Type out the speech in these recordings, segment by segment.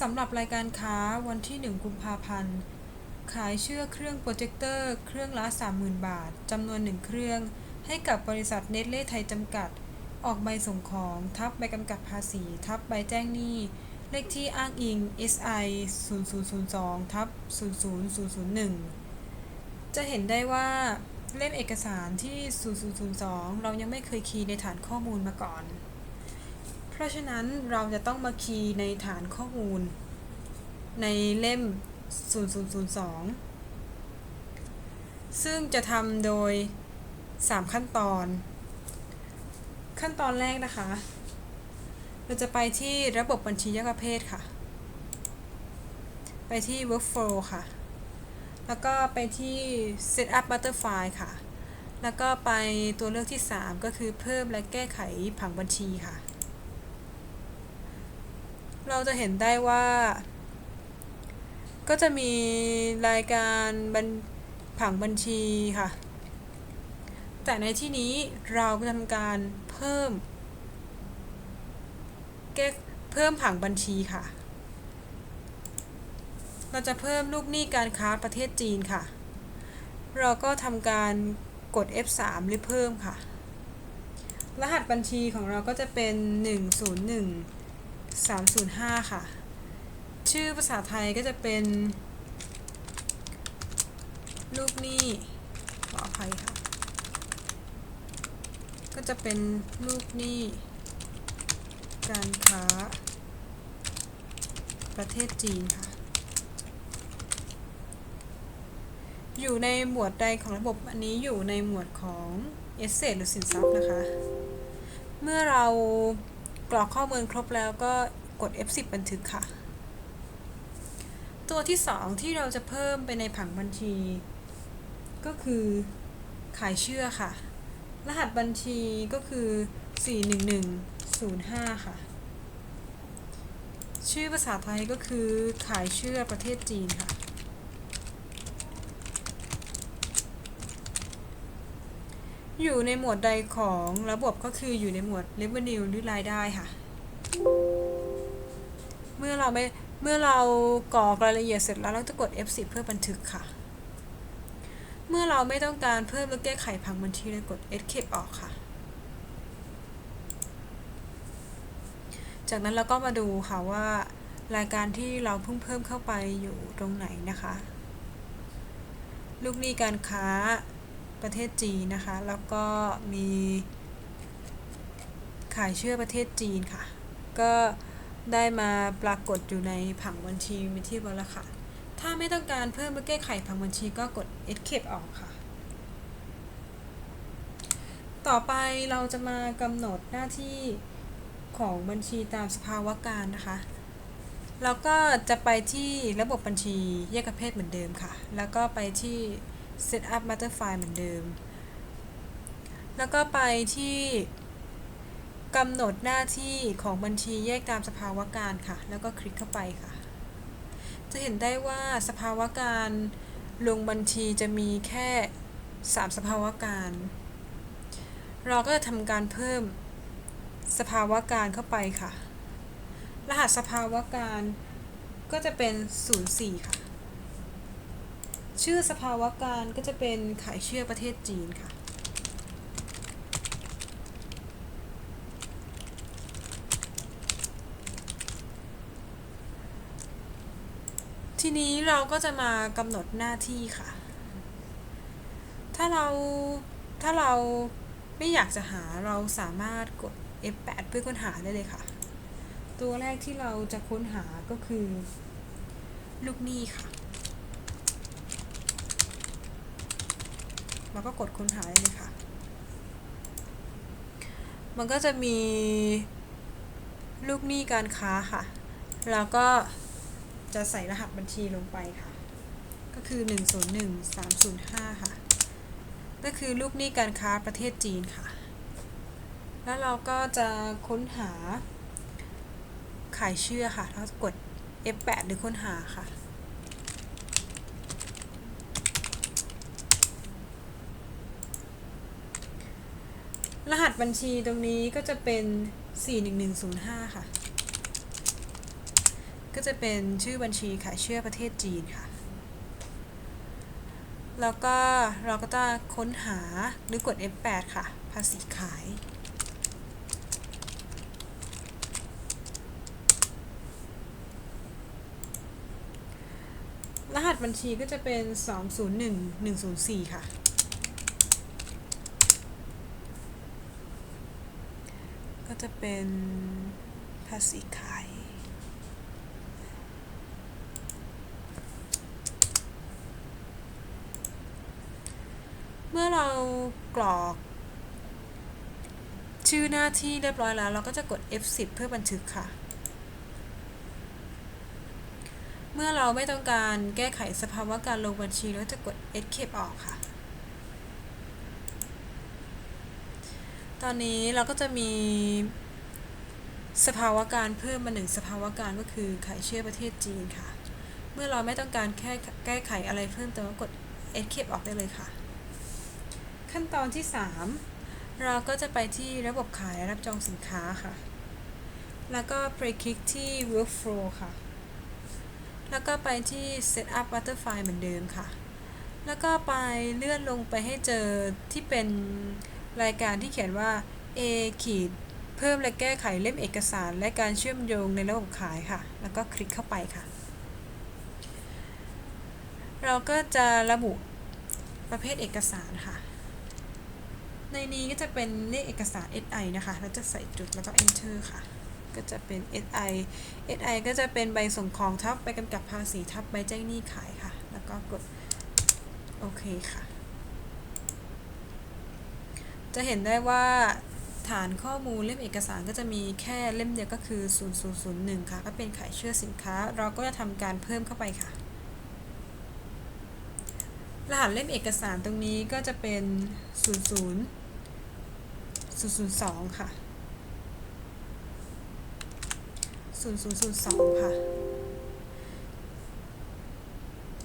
สำหรับรายการค้าวันที่ 1 กุมภาพันธ์ ขายเชื่อเครื่องโปรเจคเตอร์ เครื่องละ 30,000 บาท จำนวน 1 เครื่อง ให้กับบริษัทเนตเล่ไทยจำกัด ออกใบส่งของ ทับใบกำกับภาษี ทับใบแจ้งหนี้ เลขที่อ้างอิง SI 0002ทับ00001 จะเห็นได้ว่าเล่มเอกสารที่ 0002 เรายังไม่เคยคีย์ในฐานข้อมูลมาก่อน เพราะฉะนั้นเราจะต้องมาคีย์ในฐานข้อมูล ในเล่ม 0002 ซึ่งจะทำโดย 3 ขั้นตอน ขั้นตอนแรกนะคะ เราจะไปที่ระบบบัญชีแยกประเภทค่ะ ไปที่ workflow ค่ะ แล้วก็ไปที่ setup butterfly ค่ะแล้วก็ไปตัวเลือกที่ 3 ก็คือเพิ่มและแก้ไขผังบัญชีค่ะ เราจะเห็นได้ว่า ก็จะมีรายการบัญผังบัญชีค่ะ แต่ในที่นี้เราทำการเพิ่มแก้เพิ่มผังบัญชีค่ะ เราจะเพิ่มลูกหนี้การค้าประเทศจีนค่ะ เราก็ทำการกด F3 หรือเพิ่มค่ะ รหัสบัญชีของเราก็จะเป็น 101 305 ค่ะ ชื่อภาษาไทยก็จะเป็น ลูกหนี้ขออภัยค่ะ ก็จะเป็นลูกหนี้ การค้า ประเทศจีนค่ะ อยู่ในหมวดใดของระบบอันนี้อยู่ในหมวดของเอเซหรือสินทรัพย์นะคะ เมื่อเรา กรอกข้อมูลครบแล้วก็กด F10 บันทึกค่ะ ตัวที่ 2 ที่เราจะเพิ่มไปในผังบัญชี ก็คือขายเชื่อค่ะ รหัสบัญชีก็คือ 41105 ค่ะ ชื่อภาษาไทยก็คือขายเชื่อประเทศจีนค่ะ อยู่ในหมวดใดของระบบก็คืออยู่ในหมวด revenue หรือรายได้ค่ะ เมื่อเราไม่เมื่อเรากรอกรายละเอียดเสร็จแล้วเราจะกด F10 เพื่อบันทึกค่ะ เมื่อเราไม่ต้องการเพิ่มหรือแก้ไขผังบัญชีเลยกด Escape ออกค่ะ จากนั้นเราก็มาดูค่ะว่ารายการที่เราเพิ่งเพิ่มเข้าไปอยู่ตรงไหนนะคะ ลูกหนี้การค้า ประเทศจีนนะคะ แล้วก็มีขายเชื่อประเทศจีนค่ะ ก็ได้มาปรากฏอยู่ในผังบัญชีมีที่บแล้วค่ะ ถ้าไม่ต้องการเพิ่มหรือแก้ไขผังบัญชีก็กด escape ออกค่ะ ต่อไปเราจะมากำหนดหน้าที่ของบัญชีตามสภาวะการนะคะ แล้วก็จะไปที่ระบบบัญชีแยกประเภทเหมือนเดิมค่ะ แล้วก็ไปที่ setup butterfly เหมือนเดิม แล้วก็ไปที่กำหนดหน้าที่ของบัญชีแยกตามสภาวะการค่ะ แล้วก็คลิกเข้าไปค่ะ จะเห็นได้ว่าสภาวะการลงบัญชีจะมีแค่ 3 สภาวะการ เราก็จะทำการเพิ่มสภาวะการเข้าไปค่ะ รหัสสภาวะการก็จะเป็น 04 ค่ะ ชื่อสภาวะการก็จะเป็นขายเชื่อประเทศจีนค่ะ ทีนี้เราก็จะมากำหนดหน้าที่ค่ะ ถ้าเราถ้าเราไม่อยากจะหาเราสามารถกด F8 เพื่อค้นหาได้เลยค่ะ ตัวแรกที่เราจะค้นหาก็คือ ลูกหนี้ค่ะ แล้วก็กดค้นหาได้เลยค่ะ มันก็จะมีลูกหนี้การค้าค่ะ แล้วก็จะใส่รหัสบัญชีลงไปค่ะ ก็คือ 101 305 ค่ะ ก็คือลูกหนี้การค้าประเทศจีนค่ะ แล้วเราก็จะค้นหาขายเชื่อค่ะ เรากด F8 หรือค้นหาค่ะ รหัสบัญชีตรงนี้ก็จะเป็น 41105 ค่ะ ก็จะเป็นชื่อบัญชีขายเชื่อประเทศจีนค่ะ แล้วก็เราก็จะค้นหาหรือกด F8 ค่ะ ภาษีขาย รหัสบัญชีก็จะเป็น 201104 ค่ะ ก็จะ เป็นภาษีขายเมื่อเรากรอก ชื่อหน้าที่เรียบร้อยแล้ว เราก็จะกด F10 เพื่อบันทึกค่ะ เมื่อเราไม่ต้องการแก้ไขสภาวะการลงบัญชีเราก็จะกด Escape ออกค่ะตอนนี้เราก็จะมี สภาวะการเพิ่มมาหนึ่งสภาวะการก็คือขายเชื่อประเทศจีนค่ะ เมื่อเราไม่ต้องการแค่แก้ไขอะไรเพิ่มเติมก็กด Escape ออกได้เลยค่ะ ขั้นตอนที่ 3 เราก็จะไปที่ระบบขายรับจองสินค้าค่ะ แล้วก็ไปคลิกที่ Workflow ค่ะ แล้วก็ไปที่ Setup Butterfly เหมือนเดิมค่ะ แล้วก็ไปเลื่อนลงไปให้เจอที่เป็นรายการที่เขียนว่า A ขีด เพิ่มและแก้ไขเล่มเอกสาร และการเชื่อมโยงในระบบขายค่ะ แล้วก็คลิกเข้าไปค่ะ เราก็จะระบุประเภทเอกสารค่ะ ในนี้ก็จะเป็นเลขเอกสาร SI นะคะแล้วจะใส่จุดแล้วก็ enter ค่ะ ก็จะเป็น SI SI ก็จะเป็นใบส่งของทับใบกำกับภาษีทับใบแจ้งหนี้ขายค่ะ แล้วก็กดโอเคค่ะ จะเห็นได้ว่า ฐานข้อมูลเล่มเอกสารก็จะมีแค่เล่มเดียวก็คือ 0001 ค่ะ ก็เป็นขายเชื่อสินค้า เราก็จะทำการเพิ่มเข้าไปค่ะ รหัสเล่มเอกสารตรงนี้ก็จะเป็น 00 002 ค่ะ 0002 ค่ะ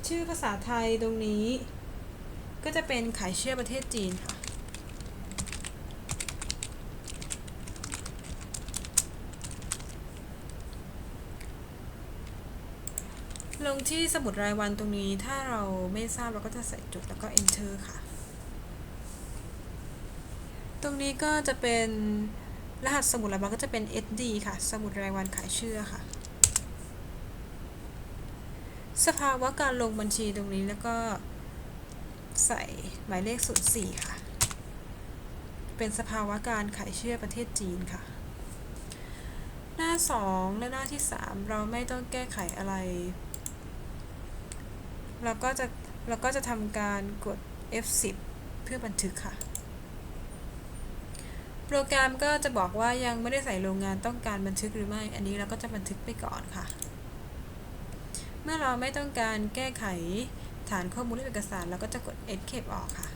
ชื่อภาษาไทยตรงนี้ ก็จะเป็นขายเชื่อประเทศจีนค่ะ ลงที่สมุดรายวันตรงนี้ถ้าเราไม่ทราบเราก็จะใส่จุดแล้วก็ enter ค่ะ ตรงนี้ก็จะเป็นรหัสสมุดรายวันก็จะเป็น SD ค่ะ สมุดรายวันขายเชื่อค่ะ สภาวะการลงบัญชีตรงนี้แล้วก็ใส่หมายเลข 04 ค่ะ เป็นสภาวะการขายเชื่อประเทศจีนค่ะ หน้า 2 และหน้าที่ 3 เราไม่ต้องแก้ไขอะไร เราก็จะเราก็จะทำการกด F10 เพื่อบันทึกค่ะ โปรแกรมก็จะบอกว่ายังไม่ได้ใส่โรงงานต้องการบันทึกหรือไม่ อันนี้เราก็จะบันทึกไปก่อนค่ะ เมื่อเราไม่ต้องการแก้ไขฐานข้อมูลเอกสาร เราก็จะกด Escape ออกค่ะ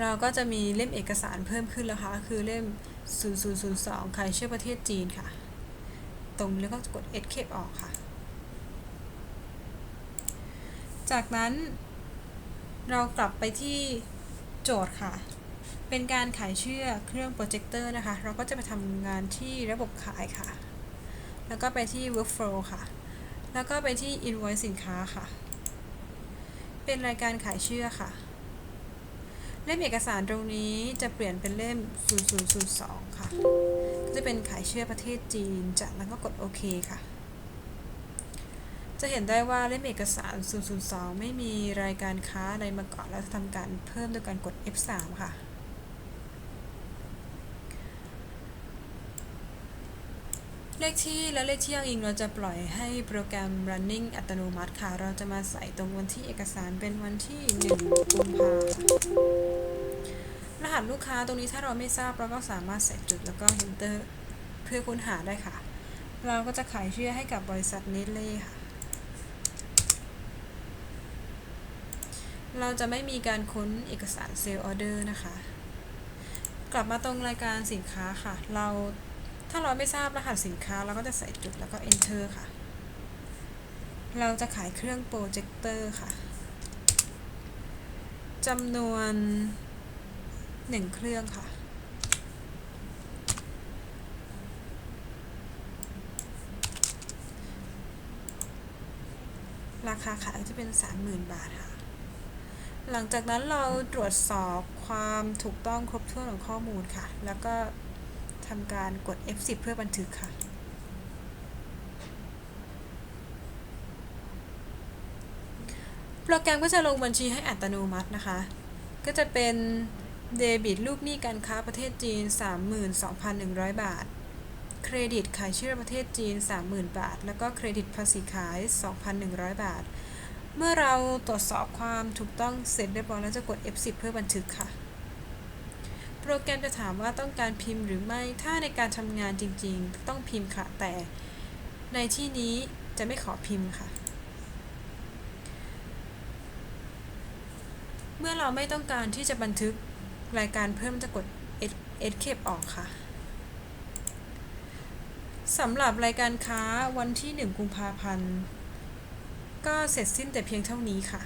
เราก็จะมีเล่มเอกสารเพิ่มขึ้นแล้วค่ะ คือเล่ม 0002 ใครเชื่อประเทศจีนค่ะ ตรงนี้แล้วก็กด Escape ออกค่ะ จากนั้น เรากลับไปที่โจทย์ค่ะ เป็นการขายเชื่อเครื่องโปรเจคเตอร์นะคะ เราก็จะไปทำงานที่ระบบขายค่ะ แล้วก็ไปที่ workflow ค่ะ แล้วก็ไปที่ invoice สินค้าค่ะ เป็นรายการขายเชื่อค่ะ เล่มเอกสารตรงนี้จะเปลี่ยนเป็นเล่ม 0002 ค่ะ ก็จะเป็นขายเชื่อประเทศจีน จากนั้นก็กดโอเคค่ะ จะเห็นได้ว่าเล่มเอกสาร 002 ไม่มีรายการค้าใดมาก่อนแล้วจะทำการเพิ่มด้วยการกด F3 ค่ะเลขที่และเลขที่อ้างอิงเราจะปล่อยให้โปรแกรม running อัตโนมัติค่ะ เราจะมาใส่ตรงวันที่เอกสารเป็นวันที่ 1 กุมภาพันธ์ หัสลูกค้าตรงนี้ถ้าเราไม่ทราบเราก็สามารถใส่จุดแล้วก็ enter เพื่อค้นหาได้ค่ะ เราก็จะขายเชื่อให้กับบริษัทเนสเล่ค่ะ เราจะไม่มีการค้นเอกสารเซลล์ออเดอร์นะคะ กลับมาตรงรายการสินค้าค่ะ เราถ้าเราไม่ทราบรหัสสินค้าเราก็จะใส่จุดแล้วก็ enter ค่ะ เราจะขายเครื่องโปรเจคเตอร์ค่ะจำนวน หนึ่งเครื่องค่ะ ราคาขายจะเป็น 30,000 บาทค่ะ หลังจากนั้นเราตรวจสอบความถูกต้องครบถ้วนของข้อมูลค่ะ แล้วก็ทำการกด F10 เพื่อบันทึกค่ะโปรแกรมก็จะลงบัญชีให้อัตโนมัตินะคะ ก็จะเป็น เดบิตลูกหนี้การค้าประเทศจีน 32,100 บาท เครดิตขายเชื่อประเทศจีน 30,000 บาท แล้วก็เครดิตภาษีขาย 2,100 บาท เมื่อเราตรวจสอบความถูกต้องเสร็จเรียบร้อยแล้วจะกด F10 เพื่อบันทึกค่ะ โปรแกรมจะถามว่าต้องการพิมพ์หรือไม่ ถ้าในการทำงานจริงๆ ต้องพิมพ์ค่ะ แต่ในที่นี้จะไม่ขอพิมพ์ค่ะเมื่อเราไม่ต้องการที่จะบันทึก รายการเพิ่มจะกด Escape ออกค่ะสำหรับรายการค้าวันที่ 1 กุมภาพันธ์ ก็เสร็จสิ้นแต่เพียงเท่านี้ค่ะ